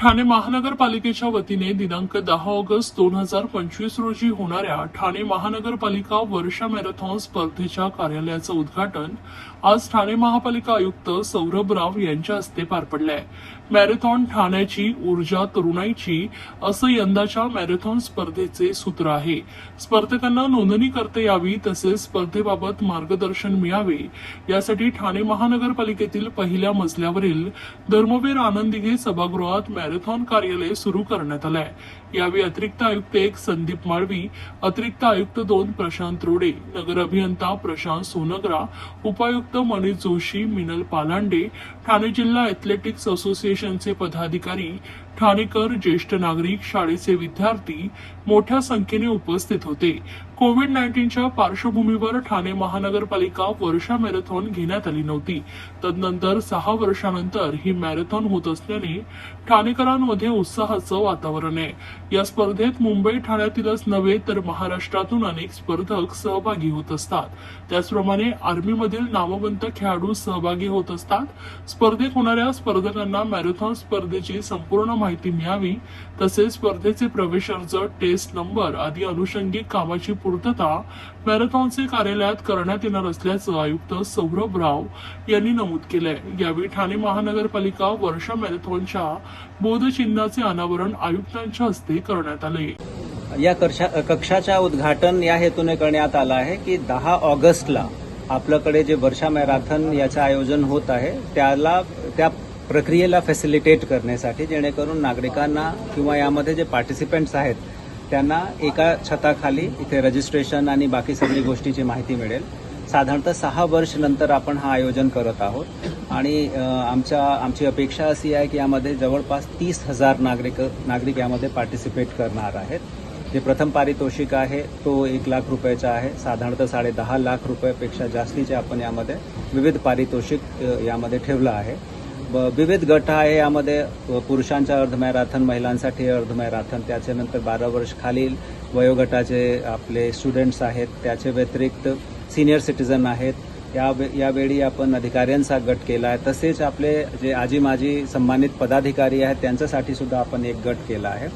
ठाणे महानगरपालिकेच्या वतीने दिनांक दहा ऑगस्ट दोन हजार पंचवीस रोजी होणाऱ्या ठाणे महानगरपालिका वर्षा मॅरेथॉन स्पर्धेच्या कार्यालयाचं उद्घाटन आज ठाणे महापालिका आयुक्त सौरभ राव यांच्या हस्ते पार पडलंय. मॅरेथॉन ठाण्याची ऊर्जा तरुणाईची असं यंदाच्या मॅरेथॉन स्पर्धेचे सूत्र आहे. स्पर्धकांना नोंदणी करता यावी तसेच स्पर्धेबाबत मार्गदर्शन मिळावे. यासाठी ठाणे महानगरपालिकेतील पहिल्या मजल्यावरील धर्मवीर आनंदिघे सभागृहात मॅरेथॉन कार्यालय सुरू करण्यात आलंय. यावेळी अतिरिक्त आयुक्त एक संदीप माळवी अतिरिक्त आयुक्त दोन प्रशांत रोडे नगर अभियंता प्रशांत सोनग्रा उपायुक्त मनीष जोशी मिनल पालांडे ठाणे जिल्हा एथलेटिक्स मिशनचे पदाधिकारी ठाणेकर ज्येष्ठ नागरिक शाळेचे विद्यार्थी मोठ्या संख्येने उपस्थित होते. कोविड नाईन्टीनच्या पार्श्वभूमीवर ठाणे महानगरपालिका वर्षा मॅरेथॉन घेण्यात आली नव्हती. तदनंतर सहा वर्षानंतर ही मॅरेथॉन होत असल्याने ठाणेकरांमध्ये उत्साहाचं वातावरण आहे. या स्पर्धेत मुंबई ठाण्यातीलच नव्हे तर महाराष्ट्रातून अनेक स्पर्धक सहभागी होत असतात. त्याचप्रमाणे आर्मीमधील नामवंत खेळाडू सहभागी होत असतात. स्पर्धेत होणाऱ्या स्पर्धकांना मॅरेथॉन स्पर्धेची संपूर्ण माहिती मिळावी तसेच स्पर्धेचे प्रवेश अर्ज टेस्ट नंबर आदी अनुषंगिक कामाची पूर्तता मॅरेथॉनचे कार्यालयात करण्यात येणार असल्याचं आयुक्त सौरभ राव यांनी नमूद केलंय. यावेळी ठाणे महानगरपालिका वर्षा मॅरेथॉनच्या बोधचिन्हाचे अनावरण आयुक्तांच्या हस्ते करण्यात आले. या कक्षा कक्षाच्या उद्घाटन या हेतूने करण्यात आलं आहे की दहा ऑगस्टला आपल्याकडे जे वर्षा मॅरेथॉन याचं आयोजन होत आहे त्याला त्या प्रक्रियेला फॅसिलिटेट करण्यासाठी जेणेकरून नागरिकांना किंवा यामध्ये जे पार्टिसिपेंट्स आहेत त्यांना एका छताखाली इथे रजिस्ट्रेशन आणि बाकी सगळी गोष्टीची माहिती मिळेल. साधारणतः सहा वर्ष नंतर आपण हा आयोजन करत आहोत. आणि आमच्या आमची अपेक्षा अशी आहे की यामध्ये जवळपास तीस हजार नागरिक नागरिक यामध्ये पार्टिसिपेट करणार आहेत. जे प्रथम पारितोषिक आहे तो एक लाख रुपयाचा आहे. साधारणतः साडे दहा लाख रुपयापेक्षा जास्तीचे आपण यामध्ये विविध पारितोषिक यामध्ये ठेवलं आहे. विविध गट आहे. यामध्ये पुरुषांच्या पुरुषांचा अर्ध महिलांसाठी अर्ध त्याच्यानंतर बारा वर्ष खालील वयोगटाचे आपले स्टुडंट्स आहेत. त्याच्या व्यतिरिक्त सिनियर सिटीजन आहेत. या यावेळी आपण अधिकाऱ्यांचा गट केला आहे. तसेच आपले जे आजी माजी सन्मानित पदाधिकारी आहेत त्यांच्यासाठी सुद्धा आपण एक गट केला आहे.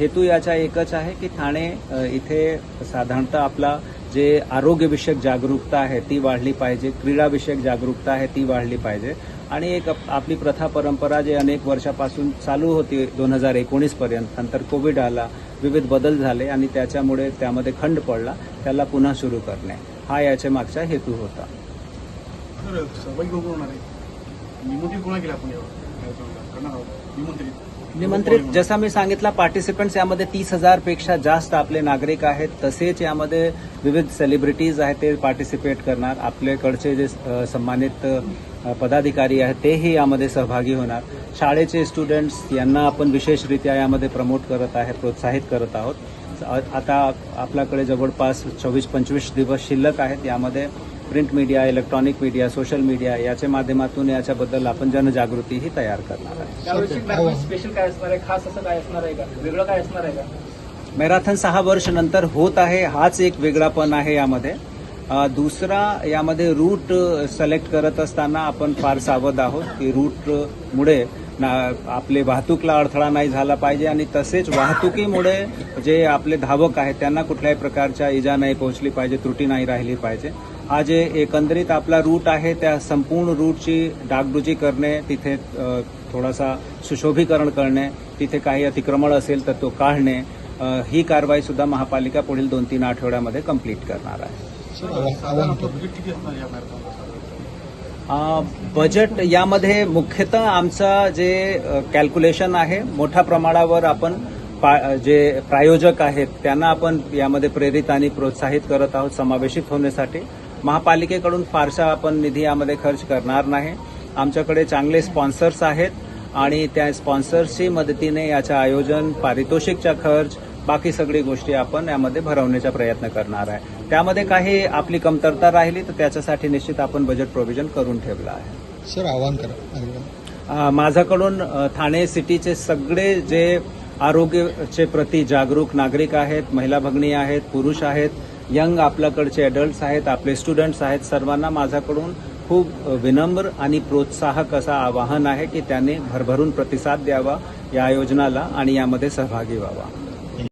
हेतू याचा एकच आहे की ठाणे इथे साधारणतः आपला जे आरोग्यविषयक जागरूकता आहे ती वाढली पाहिजे. क्रीडाविषयक जागरूकता आहे ती वाढली पाहिजे. आणि एक आपली प्रथा परंपरा जे अनेक वर्षापासून चालू होती दोन हजार एकोणीसपर्यंत नंतर कोविड आला विविध बदल झाले आणि त्याच्यामुळे त्यामध्ये खंड पडला त्याला पुन्हा सुरू करणे. हा याच्या मागचा हेतू होता. सहभागी होणार आहे. निमंत्रित कोणा आपण निमंत्रित. निमंत्रित जसा मी सांगितलं पार्टिसिपंट्स यामध्ये तीस हजारपेक्षा जास्त आपले नागरिक आहेत. तसेच यामध्ये विविध सेलिब्रिटीज आहेत ते पार्टिसिपेट करणार. आपल्याकडचे जे सन्मानित पदाधिकारी आहेत तेही यामध्ये सहभागी होणार. शाळेचे स्टुडंट्स यांना आपण विशेषरित्या यामध्ये प्रमोट करत आहे प्रोत्साहित करत आहोत. आता आपल्याकडे जवळपास चोवीस पंचवीस दिवस शिल्लक आहेत. यामध्ये print media electronic media social media याच्या माध्यमातून याच्याबद्दल आपण जनजागृतीही तयार करणार आहे. स्पेशल काय असणार आहे? खास असं काय असणार आहे का? वेगळं काय असणार आहे का? मॅरेथॉन सहा वर्ष नंतर होत आहे हाच एक वेगळापण आहे यामध्ये. दुसरा यामध्ये रूट सिलेक्ट करत असताना आपण फार सावध आहोत की रूट मुळे ना आपले वाहतूकला अडथळा नाही झाला पाहिजे आणि तसेच वाहतुकीमुळे जे आपले धावक आहेत त्यांना कुठल्याही प्रकारच्या इजा नाही पोहोचली पाहिजे त्रुटी नाही राहिली पाहिजे. हा जे एकंदरीत आपला रूट आहे त्या संपूर्ण रूटची डागडुजी करणे तिथे थोडासा सुशोभीकरण करणे तिथे काही अतिक्रमण असेल तर तो काढणे ही कारवाई सुद्धा महापालिका पुढील दोन तीन आठवड्यामध्ये कंप्लीट करणार आहे. बजेट यामध्ये मुख्यतः आमचा जे कॅल्क्युलेशन आहे मोठ्या प्रमाणावर आपण पा- जे प्रायोजक आहेत त्यांना आपण यामध्ये प्रेरित आणि प्रोत्साहित करत आहोत समावेशित होण्यासाठी. महापालिकेकडून फारसा आपण निधी यामध्ये खर्च करणार नाही. आमच्याकडे चांगले स्पॉन्सर्स आहेत आणि त्या स्पॉन्सर्सची मदतीने याचं आयोजन पारितोषिकचा खर्च बाकी सगळी गोष्टी आपण यामध्ये भरवण्याचा प्रयत्न करणार आहे. त्यामध्ये काही आपली कमतरता राहिली तर त्याच्यासाठी निश्चित आपण बजेट प्रोव्हिजन करून ठेवलं आहे. सर आवाहन करा. माझ्याकडून ठाणे सिटीचे सगळे जे आरोग्याचे प्रती जागरूक नागरिक आहेत महिला भगिनी आहेत पुरुष आहेत यंग आपल्याकडचे अडल्ट्स आहेत आपले स्टुडंट्स आहेत सर्वांना माझ्याकडून खूप विनम्र आणि प्रोत्साहक असं आवाहन आहे की त्याने भरभरून प्रतिसाद द्यावा या आयोजनाला आणि यामध्ये सहभागी व्हावा.